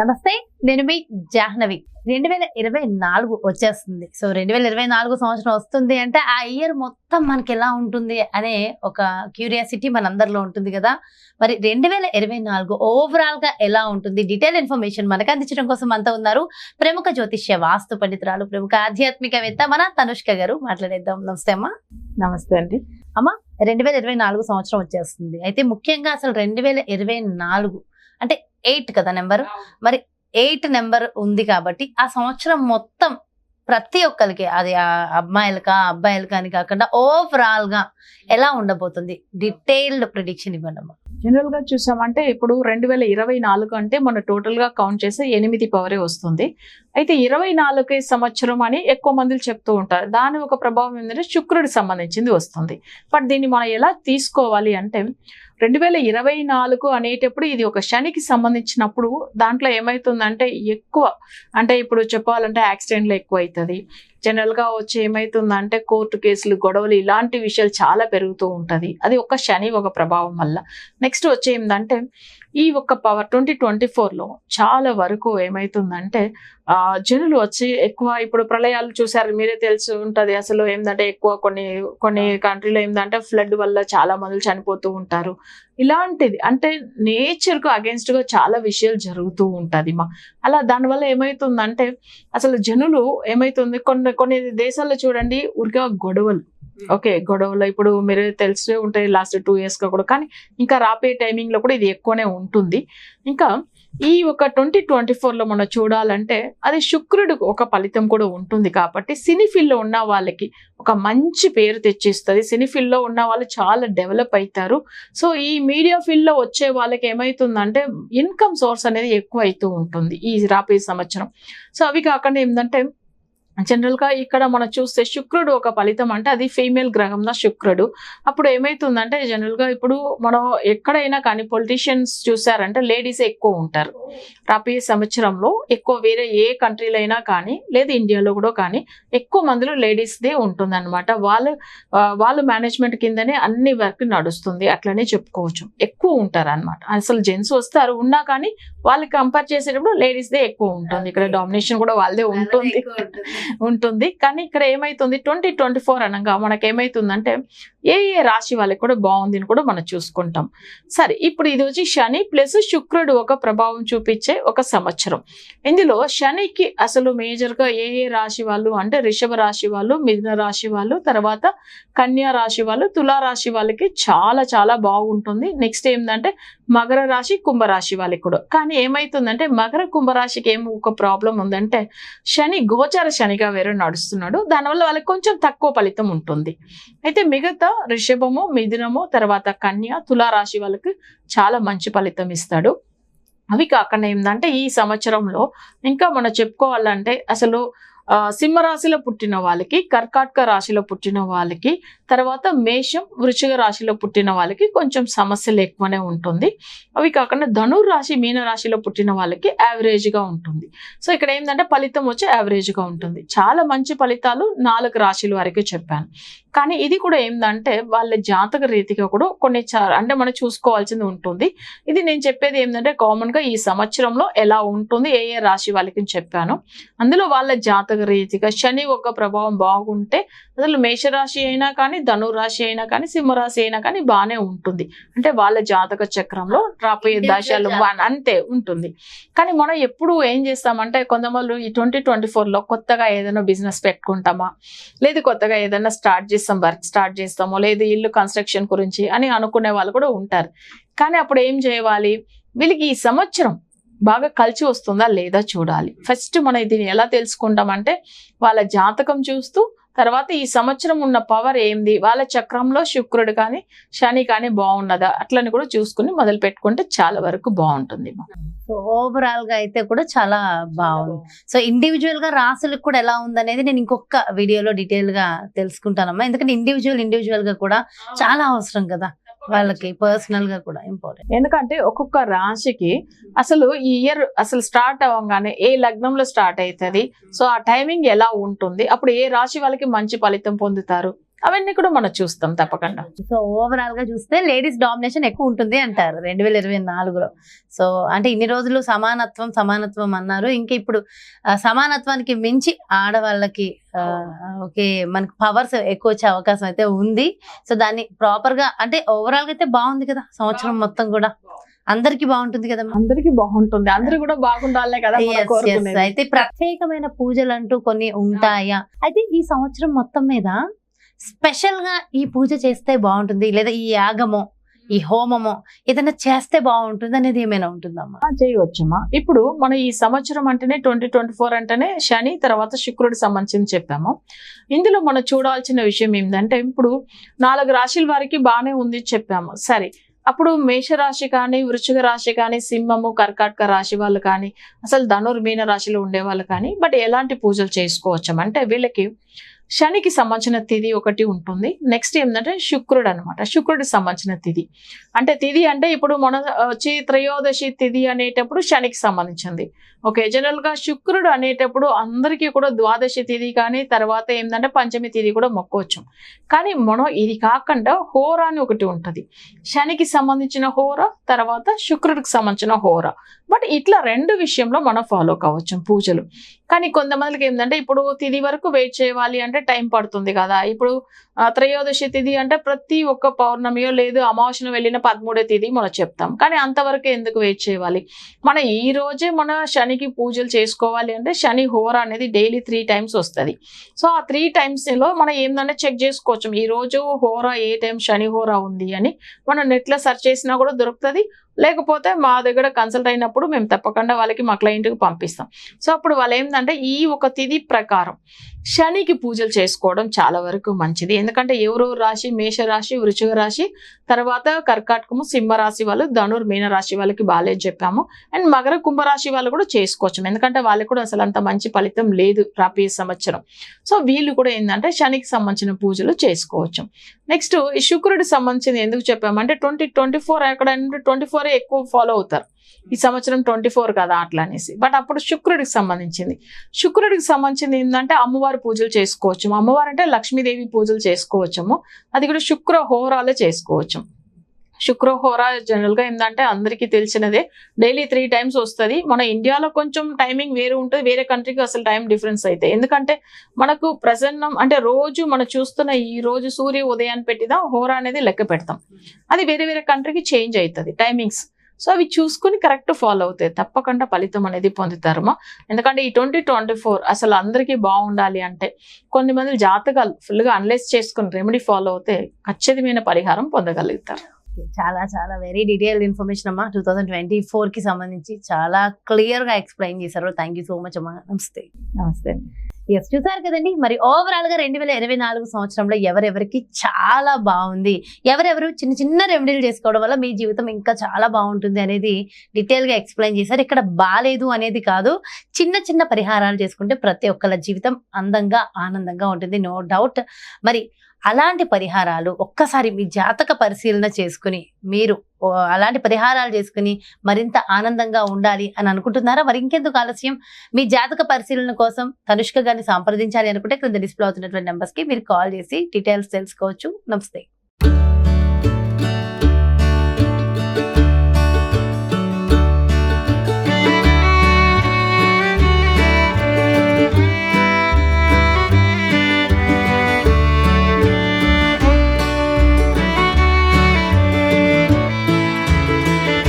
నమస్తే నేను మీ జాహ్నవి. రెండు వేల ఇరవై నాలుగు వచ్చేస్తుంది. సో రెండు వేల ఇరవై నాలుగు సంవత్సరం వస్తుంది అంటే ఆ ఇయర్ మొత్తం మనకి ఎలా ఉంటుంది అనే ఒక క్యూరియాసిటీ మనందరిలో ఉంటుంది కదా. మరి రెండు వేల ఇరవై నాలుగు ఓవరాల్గా ఎలా ఉంటుంది? డీటెయిల్ ఇన్ఫర్మేషన్ మనకు అందించడం కోసం అంతా ఉన్నారు ప్రముఖ జ్యోతిష్య వాస్తు పండితురాలు ప్రముఖ ఆధ్యాత్మికవేత్త మన తనుష్క గారు మాట్లాడేద్దాం. నమస్తే అమ్మా. నమస్తే అండి. రెండు వేల ఇరవై నాలుగు సంవత్సరం వచ్చేస్తుంది. అయితే ముఖ్యంగా అసలు రెండు వేల ఇరవై నాలుగు అంటే ఎయిట్ కదా నెంబర్ మరి ఎయిట్ నెంబర్ ఉంది కాబట్టి ఆ సంవత్సరం మొత్తం ప్రతి ఒక్కరికి అది ఆ అమ్మాయిలకా అబ్బాయిలకా అని కాకుండా ఓవరాల్గా ఎలా ఉండబోతుంది? డీటెయిల్డ్ ప్రిడిక్షన్ ఇవ్వండి అమ్మా జనరల్గా చూసామంటే ఇప్పుడు రెండు వేల ఇరవై నాలుగు అంటే మన టోటల్గా కౌంట్ చేస్తే ఎనిమిది పవరే వస్తుంది. అయితే ఇరవై నాలుగు సంవత్సరం అని ఎక్కువ మంది చెప్తూ ఉంటారు. దాని ఒక ప్రభావం ఏంటంటే శుక్రుడికి సంబంధించింది వస్తుంది. బట్ దీన్ని మనం ఎలా తీసుకోవాలి అంటే రెండు వేల ఇరవై నాలుగు అనేటప్పుడు ఇది ఒక శనికి సంబంధించినప్పుడు దాంట్లో ఏమవుతుందంటే ఎక్కువ అంటే ఇప్పుడు చెప్పాలంటే యాక్సిడెంట్లు ఎక్కువ అవుతుంది జనరల్గా వచ్చి ఏమవుతుందంటే కోర్టు కేసులు గొడవలు ఇలాంటి విషయాలు చాలా పెరుగుతూ ఉంటుంది. అది ఒక శని ఒక ప్రభావం వల్ల. నెక్స్ట్ వచ్చి ఏంటంటే ఈ ఒక్క పవర్ ట్వంటీ ట్వంటీ ఫోర్లో చాలా వరకు ఏమవుతుందంటే జనులు వచ్చి ఎక్కువ ఇప్పుడు ప్రళయాలు చూసారు మీరే తెలిసి ఉంటుంది. అసలు ఏంటంటే ఎక్కువ కొన్ని కొన్ని కంట్రీలో ఏంటంటే ఫ్లడ్ వల్ల చాలా మంది చనిపోతూ ఉంటారు. ఇలాంటిది అంటే నేచర్కు అగేన్స్ట్గా చాలా విషయాలు జరుగుతూ ఉంటుంది మా. అలా దానివల్ల ఏమవుతుందంటే అసలు జనులు ఏమవుతుంది కొన్ని కొన్ని దేశాల్లో చూడండి ఊరికే గొడవలు. ఓకే గొడవలు ఇప్పుడు మీరు తెలిసే ఉంటాయి లాస్ట్ టూ ఇయర్స్గా కూడా. కానీ ఇంకా రాబోయే టైమింగ్లో కూడా ఇది ఎక్కువనే ఉంటుంది. ఇంకా ఈ ఒక ట్వంటీ ట్వంటీ ఫోర్లో మనం చూడాలంటే అది శుక్రుడు ఒక ఫలితం కూడా ఉంటుంది కాబట్టి సినీ ఉన్న వాళ్ళకి ఒక మంచి పేరు తెచ్చిస్తుంది. సినీ ఉన్న వాళ్ళు చాలా డెవలప్ అవుతారు సో ఈ మీడియా ఫీల్డ్లో వచ్చే వాళ్ళకి ఏమవుతుందంటే ఇన్కమ్ సోర్స్ అనేది ఎక్కువ అవుతూ ఉంటుంది ఈ రాబోయే సంవత్సరం. సో అవి కాకుండా ఏంటంటే జనరల్గా ఇక్కడ మనం చూస్తే శుక్రుడు ఒక ఫలితం అంటే అది ఫీమేల్ గ్రహం దా శుక్రుడు. అప్పుడు ఏమవుతుందంటే జనరల్గా ఇప్పుడు మనం ఎక్కడైనా కానీ పొలిటీషియన్స్ చూసారంటే లేడీస్ ఎక్కువ ఉంటారు. రాబోయే సంవత్సరంలో ఎక్కువ వేరే ఏ కంట్రీలో అయినా కానీ లేదా ఇండియాలో కూడా కానీ ఎక్కువ మందిలో లేడీస్దే ఉంటుంది అనమాట వాళ్ళు వాళ్ళు మేనేజ్మెంట్ కిందనే అన్ని వర్క్ నడుస్తుంది. అట్లనే చెప్పుకోవచ్చు. ఎక్కువ ఉంటారు అనమాట అసలు జెంట్స్ వస్తారు ఉన్నా కానీ వాళ్ళు కంపేర్ చేసేటప్పుడు లేడీస్దే ఎక్కువ ఉంటుంది. ఇక్కడ డామినేషన్ కూడా వాళ్ళదే ఉంటుంది. ఉంటుంది. కానీ ఇక్కడ ఏమైతుంది? ట్వంటీ ట్వంటీ ఫోర్ అనగా మనకి ఏమైతుందంటే ఏ ఏ రాశి వాళ్ళకి కూడా బాగుంది అని కూడా మనం చూసుకుంటాం. సరే ఇప్పుడు ఇది వచ్చి శని ప్లస్ శుక్రుడు ఒక ప్రభావం చూపించే ఒక సంవత్సరం. ఇందులో శనికి అసలు మేజర్గా ఏ ఏ రాశి వాళ్ళు అంటే రిషభ రాశి వాళ్ళు మిథున రాశి వాళ్ళు తర్వాత కన్యా రాశి వాళ్ళు తులా రాశి వాళ్ళకి చాలా చాలా బాగుంటుంది. నెక్స్ట్ ఏంటంటే మకర రాశి కుంభరాశి వాళ్ళకి కూడా. కానీ ఏమైతుందంటే మకర కుంభరాశికి ఏమి ఒక ప్రాబ్లం ఉందంటే శని గోచర శనిగా వేరే నడుస్తున్నాడు. దానివల్ల వాళ్ళకి కొంచెం తక్కువ ఫలితం ఉంటుంది. అయితే మిగతా రిషభము మిథునము తర్వాత కన్య తులారాశి వాళ్ళకి చాలా మంచి ఫలితం ఇస్తాడు. అవి కాకుండా ఏంటంటే ఈ సంవత్సరంలో ఇంకా మనం చెప్పుకోవాలంటే అసలు సింహరాశిలో పుట్టిన వాళ్ళకి కర్కాటక రాశిలో పుట్టిన వాళ్ళకి తర్వాత మేషం వృషిక రాశిలో పుట్టిన వాళ్ళకి కొంచెం సమస్యలు ఎక్కువనే ఉంటుంది. అవి కాకుండా ధనుర్ రాశి మీన రాశిలో పుట్టిన వాళ్ళకి యావరేజ్గా ఉంటుంది. సో ఇక్కడ ఏంటంటే ఫలితం వచ్చి యావరేజ్గా ఉంటుంది. చాలా మంచి ఫలితాలు నాలుగు రాశుల వరకు చెప్పాను. కానీ ఇది కూడా ఏంటంటే వాళ్ళ జాతక రీతిగా కూడా కొన్ని అంటే మనం చూసుకోవాల్సింది ఉంటుంది. ఇది నేను చెప్పేది ఏంటంటే కామన్గా ఈ సంవత్సరంలో ఎలా ఉంటుంది ఏ ఏ రాశి వాళ్ళకి చెప్పాను. అందులో వాళ్ళ జాతక రీతిగా శని ఒక ప్రభావం బాగుంటే అసలు మేషరాశి అయినా కానీ ధనురాశి అయినా కానీ సింహరాశి అయినా కానీ బాగానే ఉంటుంది. అంటే వాళ్ళ జాతక చక్రంలో రాబోయే దశలు అంతే ఉంటుంది. కానీ మనం ఎప్పుడు ఏం చేస్తామంటే కొంతమంది ఈ ట్వంటీ ట్వంటీ ఫోర్లో కొత్తగా ఏదైనా బిజినెస్ పెట్టుకుంటామా? లేదు కొత్తగా ఏదైనా స్టార్ట్ చేస్తాం వర్క్ స్టార్ట్ చేస్తామో లేదు ఇల్లు కన్స్ట్రక్షన్ గురించి అని అనుకునే వాళ్ళు కూడా ఉంటారు. కానీ అప్పుడు ఏం చేయాలి వీళ్ళకి ఈ సంవత్సరం బాగా కలిసి వస్తుందా లేదా చూడాలి. ఫస్ట్ మనం దీన్ని ఎలా తెలుసుకుంటామంటే వాళ్ళ జాతకం చూస్తూ తర్వాత ఈ సంవత్సరం ఉన్న పవర్ ఏంది? వాళ్ళ చక్రంలో శుక్రుడు కానీ శని కానీ బాగున్నదా? అట్లని కూడా చూసుకుని మొదలు పెట్టుకుంటే చాలా వరకు బాగుంటుంది సో ఓవరాల్గా అయితే కూడా చాలా బాగుంది. సో ఇండివిజువల్గా రాసులకు కూడా ఎలా ఉందనేది నేను ఇంకొక వీడియోలో డీటెయిల్గా తెలుసుకుంటానమ్మా. ఎందుకంటే ఇండివిజువల్ ఇండివిజువల్గా కూడా చాలా అవసరం కదా వాళ్ళకి పర్సనల్గా కూడా ఇంపార్టెంట్ ఎందుకంటే ఒక్కొక్క రాశికి అసలు ఈ ఇయర్ అసలు స్టార్ట్ అవ్వగానే ఏ లగ్నంలో స్టార్ట్ అవుతుంది? సో ఆ టైమింగ్ ఎలా ఉంటుంది? అప్పుడు ఏ రాశి వాళ్ళకి మంచి ఫలితం పొందుతారు? అవన్నీ కూడా మనం చూస్తాం తప్పకుండా. సో ఓవరాల్గా చూస్తే లేడీస్ డామినేషన్ ఎక్కువ ఉంటుంది అంటారు రెండు వేల ఇరవై నాలుగులో. సో అంటే ఇన్ని రోజులు సమానత్వం సమానత్వం అన్నారు. ఇంకా ఇప్పుడు సమానత్వానికి మించి ఆడవాళ్ళకి ఓకే మనకి పవర్స్ ఎక్కువ వచ్చే అవకాశం అయితే ఉంది. సో దాన్ని ప్రాపర్గా అంటే ఓవరాల్గా అయితే బాగుంది కదా సంవత్సరం మొత్తం కూడా. అందరికి బాగుంటుంది కదా అందరికి బాగుంటుంది. అందరూ కూడా బాగుండాలే కదా. అయితే ప్రత్యేకమైన పూజలు అంటూ కొన్ని ఉంటాయా? అయితే ఈ సంవత్సరం మొత్తం మీద స్పెషల్గా ఈ పూజ చేస్తే బాగుంటుంది లేదా ఈ యాగమో ఈ హోమమో ఏదైనా చేస్తే బాగుంటుంది అనేది ఏమైనా ఉంటుందమ్మా? చేయవచ్చమ్మా. ఇప్పుడు మన ఈ సంవత్సరం అంటేనే ట్వంటీ ట్వంటీ ఫోర్ అంటేనే శని తర్వాత శుక్రుడి సంబంధించి చెప్పాము. ఇందులో మనం చూడాల్సిన విషయం ఏంటంటే ఇప్పుడు నాలుగు రాశుల వారికి బాగానే ఉంది చెప్పాము. సరే అప్పుడు మేషరాశి కానీ వృశ్చిక రాశి కానీ సింహము కర్కాటక రాశి వాళ్ళు కానీ అసలు ధనుర్మీన రాశిలో ఉండే వాళ్ళు కానీ బట్ ఎలాంటి పూజలు చేసుకోవచ్చు? అంటే వీళ్ళకి శనికి సంబంధించిన తిథి ఒకటి ఉంటుంది. నెక్స్ట్ ఏంటంటే శుక్రుడు అనమాట శుక్రుడికి సంబంధించిన తిథి అంటే తిథి అంటే ఇప్పుడు మన వచ్చి త్రయోదశి తిథి అనేటప్పుడు శనికి సంబంధించింది. ఓకే జనరల్గా శుక్రుడు అనేటప్పుడు అందరికీ కూడా ద్వాదశి తిథి కానీ తర్వాత ఏంటంటే పంచమి తిథి కూడా మొక్కవచ్చు. కానీ మనం ఇది కాకుండా హోర అని ఒకటి ఉంటుంది. శనికి సంబంధించిన హోర తర్వాత శుక్రుడికి సంబంధించిన హోర. బట్ ఇట్లా రెండు విషయంలో మనం ఫాలో కావచ్చు పూజలు. కానీ కొంతమందికి ఏంటంటే ఇప్పుడు తిథి వరకు వెయిట్ చేయాలి అంటే టైం పడుతుంది కదా. ఇప్పుడు త్రయోదశి తిథి అంటే ప్రతి ఒక్క పౌర్ణమియో లేదు అమావాస్యను వెళ్ళిన పదమూడో తిథి మనం చెప్తాం. కానీ అంతవరకు ఎందుకు వెయిట్ చేయాలి? మన ఈ రోజే మన శని శనికి పూజలు చేసుకోవాలి అంటే శని హోర అనేది డైలీ త్రీ టైమ్స్ వస్తుంది. సో ఆ త్రీ టైమ్స్లో మనం ఏంటంటే చెక్ చేసుకోవచ్చు. ఈ రోజు హోర ఏ టైం శని హోర ఉంది అని మనం నెట్లో సెర్చ్ చేసినా కూడా దొరుకుతుంది. లేకపోతే మా దగ్గర కన్సల్ట్ అయినప్పుడు మేము తప్పకుండా వాళ్ళకి మా క్లయింట్కి పంపిస్తాం. సో అప్పుడు వాళ్ళు ఏంటంటే ఈ ఒక తిథి ప్రకారం శనికి పూజలు చేసుకోవడం చాలా వరకు మంచిది. ఎందుకంటే ఎవరెవరు రాశి? మేష రాశి వృషిక రాశి తర్వాత కర్కాటకము సింహరాశి వాళ్ళు ధనుర్ మీన రాశి వాళ్ళకి బాగాలేదు చెప్పాము. అండ్ మగర కుంభరాశి వాళ్ళు కూడా చేసుకోవచ్చు ఎందుకంటే వాళ్ళకి కూడా అసలు అంత మంచి ఫలితం లేదు రాబోయే సంవత్సరం. సో వీళ్ళు కూడా ఏంటంటే శనికి సంబంధించిన పూజలు చేసుకోవచ్చు. నెక్స్ట్ ఈ శుక్రుడికి సంబంధించింది ఎందుకు చెప్పామంటే ట్వంటీ ట్వంటీ ఫోర్ ఎక్కడ ట్వంటీ ఫోర్ ఎక్కువ ఫాలో అవుతారు. ఈ సంవత్సరం ట్వంటీ ఫోర్ కదా అట్లా అనేసి. బట్ అప్పుడు శుక్రుడికి సంబంధించింది. శుక్రుడికి సంబంధించింది ఏంటంటే అమ్మవారి పూజలు చేసుకోవచ్చు అమ్మవారు అంటే లక్ష్మీదేవి పూజలు చేసుకోవచ్చము. అది కూడా శుక్ర హోరాలే చేసుకోవచ్చు శుక్రహోర జనరల్గా ఏంటంటే అందరికీ తెలిసినదే. డైలీ త్రీ టైమ్స్ వస్తుంది. మన ఇండియాలో కొంచెం టైమింగ్ వేరే ఉంటుంది. వేరే కంట్రీకి అసలు టైం డిఫరెన్స్ అయితే. ఎందుకంటే మనకు ప్రసన్నం అంటే రోజు మనం చూస్తున్న ఈ రోజు సూర్య ఉదయాన్ని పెట్టిదా హోర అనేది లెక్క పెడతాం. అది వేరే వేరే కంట్రీకి చేంజ్ అవుతుంది టైమింగ్స్ సో అవి చూసుకుని కరెక్ట్ ఫాలో అవుతాయి. తప్పకుండా ఫలితం అనేది పొందుతారమ్మా ఎందుకంటే ఈ ట్వంటీ ట్వంటీ ఫోర్ అసలు అందరికీ బాగుండాలి అంటే కొన్ని మంది జాతకాలు ఫుల్గా అనలైజ్ చేసుకుని రెమెడీ ఫాలో అవుతే ఖచ్చితమైన పరిహారం పొందగలుగుతారు. చాలా చాలా వెరీ డీటెయిల్డ్ ఇన్ఫర్మేషన్ అమ్మా. టూ థౌసండ్ ట్వంటీ ఫోర్కి సంబంధించి చాలా క్లియర్గా ఎక్స్ప్లెయిన్ చేశారు. థ్యాంక్ యూ సో మచ్ అమ్మా. నమస్తే నమస్తే ఎస్ చూసారు కదండి? మరి ఓవరాల్గా రెండు వేల ఇరవై నాలుగు సంవత్సరంలో ఎవరెవరికి చాలా బాగుంది. ఎవరెవరు చిన్న చిన్న రెమెడీలు చేసుకోవడం వల్ల మీ జీవితం ఇంకా చాలా బాగుంటుంది అనేది డీటెయిల్గా ఎక్స్ప్లెయిన్ చేశారు. ఇక్కడ బాలేదు అనేది కాదు. చిన్న చిన్న పరిహారాలు చేసుకుంటే ప్రతి ఒక్కళ్ళ జీవితం అందంగా ఆనందంగా ఉంటుంది. నో డౌట్ మరి అలాంటి పరిహారాలు ఒక్కసారి మీ జాతక పరిశీలన చేసుకుని మీరు అలాంటి పరిహారాలు చేసుకుని మరింత ఆనందంగా ఉండాలి అని అనుకుంటున్నారా? మరి ఇంకెందుకు ఆలస్యం? మీ జాతక పరిశీలన కోసం తనుష్క గారిని సంప్రదించాలి అనుకుంటే క్రింద డిస్ప్లే అవుతున్నటువంటి నెంబర్స్కి మీరు కాల్ చేసి డీటెయిల్స్ తెలుసుకోవచ్చు. నమస్తే.